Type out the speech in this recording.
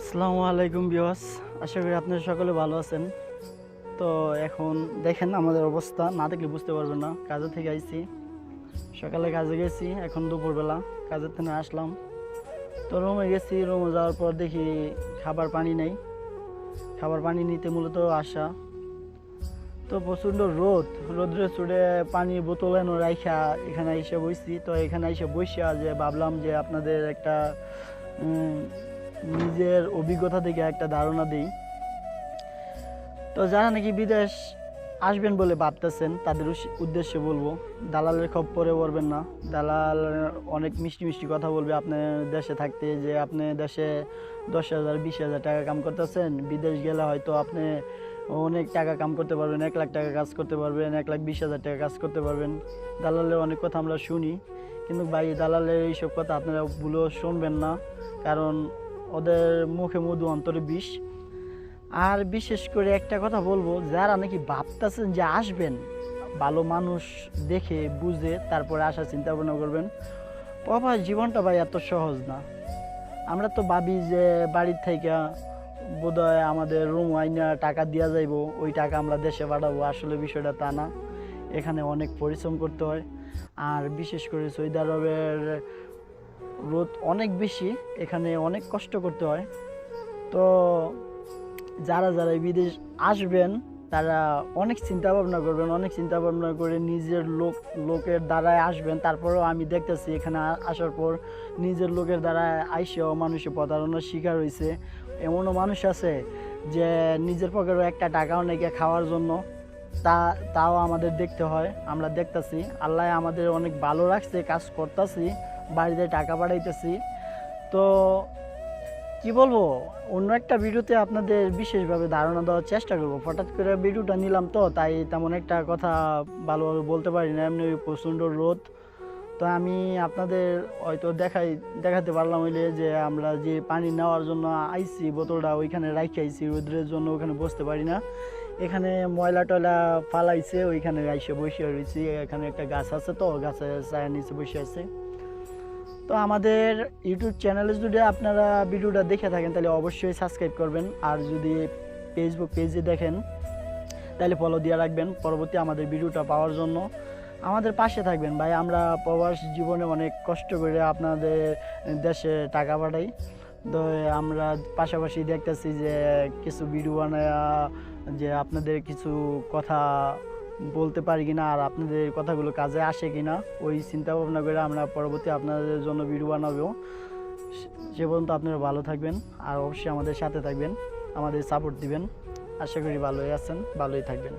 আসসালামু আলাইকুম বিওয়াস আশা করি আপনারা সকলে ভালো আছেন। তো এখন দেখেন আমাদের অবস্থা, না দেখলে বুঝতে পারবেন না। কাজে থেকে আইছি, সকালে কাজে গেছি, এখন দুপুরবেলা কাজের থেকে আসলাম। তো রুমে গেছি, রুমে যাওয়ার পর দেখি খাবার পানি নেই। খাবার পানি নিতে মূলত আসা। তো প্রচণ্ড রোদ, রোদ্রে চুড়ে পানির বোতল এনে রাইখা এখানে এসে বসছি তো এখানে এসে বসিয়া যে ভাবলাম যে আপনাদের একটা নিজের অভিজ্ঞতা থেকে একটা ধারণা দিই। তো যারা নাকি বিদেশ আসবেন বলে ভাবতেছেন, তাদের উদ্দেশ্যে বলব, দালালের খপ্পরে পড়বেন না। দালাল অনেক মিষ্টি মিষ্টি কথা বলবে আপনার দেশে থাকতে, যে আপনি দেশে দশ হাজার, বিশ হাজার টাকা কাম করতেছেন, বিদেশ গেলে হয়তো আপনি অনেক টাকা কাম করতে পারবেন, এক লাখ টাকা কাজ করতে পারবেন, এক লাখ বিশ হাজার টাকা কাজ করতে পারবেন। দালালের অনেক কথা আমরা শুনি, কিন্তু ভাই, দালালের এইসব কথা আপনারা ভুলেও শুনবেন না, কারণ ওদের মুখে মধু, অন্তরে বিষ। আর বিশেষ করে একটা কথা বলব, যারা নাকি ভাবতেছেন যে আসবেন, ভালো মানুষ দেখে, বুঝে, তারপরে আসার চিন্তা ভাবনা করবেন প্রবাস জীবনটা ভাই এত সহজ না। আমরা তো ভাবি যে বাড়ির থেকে বোধহয় আমাদের রুম আইনা টাকা দেওয়া যাইব, ওই টাকা আমরা দেশে পাঠাবো, আসলে বিষয়টা তা না। এখানে অনেক পরিশ্রম করতে হয়। আর বিশেষ করে সৌদি আরবের রোদ অনেক বেশি, এখানে অনেক কষ্ট করতে হয়। তো যারা যারা বিদেশ আসবেন, তারা অনেক চিন্তা ভাবনা করবেন, অনেক চিন্তা ভাবনা করে নিজের লোক, লোকের দ্বারায় আসবেন। তারপরেও আমি দেখতেছি এখানে আসার পর নিজের লোকের দ্বারা আইসেও মানুষের প্রতারণার শিকার হয়েছে এমনও মানুষ আছে যে নিজের পকেটও একটা টাকাও নাকি খাওয়ার জন্য। তা, তাও আমাদের দেখতে হয়, আমরা দেখতাছি। আল্লাহ আমাদের অনেক ভালো রাখছে, কাজ করতেছি। বাড়িতে টাকা পাঠাইতেছি। তো কি বলব, অন্য একটা ভিডিওতে আপনাদের বিশেষভাবে ধারণা দেওয়ার চেষ্টা করব। হঠাৎ করে ভিডিওটা নিলাম তো, তাই তেমন একটা কথা ভালোভাবে বলতে পারি না। এমনি প্রচণ্ড রোদ। তো আমি আপনাদের হয়তো দেখাই, দেখাতে পারলাম হইলে যে আমরা যে পানি নেওয়ার জন্য আইছি বোতলটা ওইখানে রাখি আইছি রোদ্রের জন্য ওখানে বসতে পারি না। এখানে ময়লা টয়লা ফালাইছে, ওইখানে আইসে বসে রয়েছি এখানে একটা গাছ আছে তো গাছে ছায়া নিচে বসে আছে। তো আমাদের ইউটিউব চ্যানেলে যদি আপনারা ভিডিওটা দেখে থাকেন, তাহলে অবশ্যই সাবস্ক্রাইব করবেন। আর যদি ফেসবুক পেজে দেখেন, তাহলে ফলো দিয়ে রাখবেন পরবর্তী আমাদের ভিডিওটা পাওয়ার জন্য। আমাদের পাশে থাকবেন ভাই, আমরা প্রবাস জীবনে অনেক কষ্ট করে আপনাদের দেশে টাকা পাঠাই। তো আমরা পাশাপাশি দেখতেছি যে কিছু ভিডিও বানায়, যে আপনাদের কিছু কথা বলতে পারি কিনা আর আপনাদের কথাগুলো কাজে আসে কিনা, ওই চিন্তা ভাবনা করে আমরা পরবর্তী আপনাদের জন্য ভিডিও বানাবো। সে পর্যন্ত আপনারা ভালো থাকবেন আর অবশ্যই আমাদের সাথে থাকবেন, আমাদের সাপোর্ট দিবেন। আশা করি ভালোই আছেন, ভালোই থাকবেন।